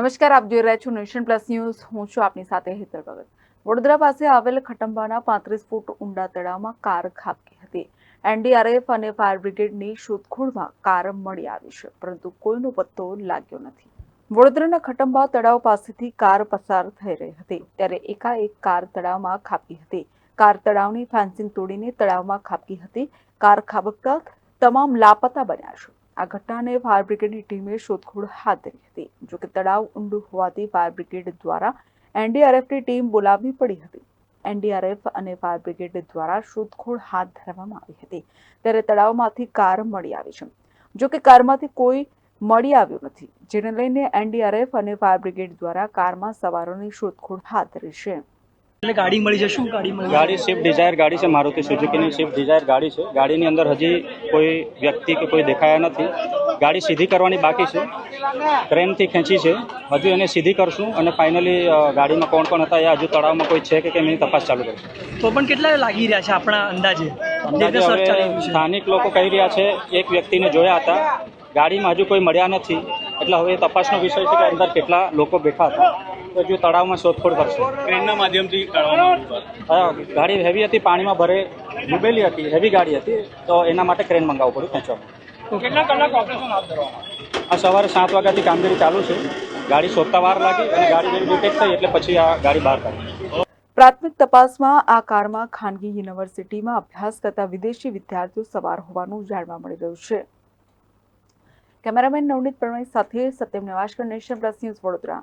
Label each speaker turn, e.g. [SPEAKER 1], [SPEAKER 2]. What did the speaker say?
[SPEAKER 1] નમસ્કાર, આપ જોઈ રહ્યા છો નેશન પ્લસ ન્યૂઝ. હું છું આપની સાથે હેતર ભગત. વડોદરા પાસે આવેલ ખટંબાના પાંત્રીસ ફૂટ ઊંડા તળાવમાં કાર ખાબકી હતી. એનડીઆરએફ અને ફાયર બ્રિગેડની શોધખોળમાં કાર મળી આવી છે, પરંતુ કોઈનો પત્તો લાગ્યો નથી. વડોદરાના ખટંબા તળાવ પાસેથી કાર પસાર થઈ રહી હતી, ત્યારે એકાએક કાર તળાવમાં ખાબકી હતી. કાર તળાવની ફેન્સિંગ તોડીને તળાવમાં ખાબકી હતી. કાર ખાબકતા તમામ લાપતા બન્યા છે. આ ઘટનાને ફાયર બ્રિગેડની ટીમે શોધખોળ હાથ ધરી હતી. જોકે તળાવ ઊંડું હોવાથી ફાયર બ્રિગેડ દ્વારા એનડીઆરએફની ટીમ બોલાવવી પડી હતી. એનડીઆરએફ અને ફાયર બ્રિગેડ દ્વારા શોધખોળ હાથ ધરવામાં આવી હતી. ત્યારે તળાવમાંથી કાર મળી આવી છે. જોકે કારમાંથી કોઈ મળી આવ્યું નથી, જેને લઈને એનડીઆરએફ અને ફાયર બ્રિગેડ દ્વારા કારમાં સવારોની શોધખોળ હાથ ધરી છે.
[SPEAKER 2] એટલે ગાડી મળી છે શું ગાડી મળી
[SPEAKER 3] ગાડી સ્વિફ્ટ ડિઝાયર ગાડી છે મારુતિ સુઝુકીની સ્વિફ્ટ ડિઝાયર ગાડી છે. ગાડીની અંદર હજી કોઈ વ્યક્તિ કે કોઈ દેખાયા નથી. ગાડી સીધી કરવાની બાકી છે. ક્રેનથી ખેંચી છે. હજુ એને સીધી કરશું અને ફાઇનલી ગાડીમાં કોણ કોણ હતા એ હજુ તળાવમાં કોઈ છે કે કેમ એની તપાસ ચાલુ કરશું.
[SPEAKER 2] તો પણ કેટલા લાગી રહ્યા છે આપણા અંદાજે?
[SPEAKER 3] સ્થાનિક લોકો કહી રહ્યા છે એક વ્યક્તિને જોયા હતા. ગાડીમાં હજુ કોઈ મળ્યા નથી. એટલે હવે એ તપાસનો વિષય છે કે અંદર કેટલા લોકો બેઠા હતા. હજુ તળાવમાં શોધખોળ કરશે.
[SPEAKER 4] ટ્રેનના માધ્યમથી
[SPEAKER 3] હા, ગાડી હેવી હતી પાણીમાં ભરે ડૂબેલી હતી હેવી ગાડી હતી તો એના માટે ક્રેન મંગાવવું પડ્યું ખેંચવામાં.
[SPEAKER 4] કેટલા કલાક ઓપરેશન હાથ ધરવામાં
[SPEAKER 3] આ સવારે સાત વાગ્યાથી કામગીરી ચાલુ છે. ગાડી શોધતા વાર લાગી અને ગાડી જેવી ડિટેક્ટ થઈ એટલે પછી આ ગાડી બહાર કાઢી.
[SPEAKER 1] પ્રાથમિક તપાસમાં આ કારમાં ખાનગી યુનિવર્સિટીમાં અભ્યાસ કરતા વિદેશી વિદ્યાર્થીઓ સવાર હોવાનું જાણવા મળી રહ્યું છે. કેમેરામેન નવનીત પ્રણય સાથે સત્યમ નેવાશકર નેશન પ્લસ ન્યૂઝ વડોદરા.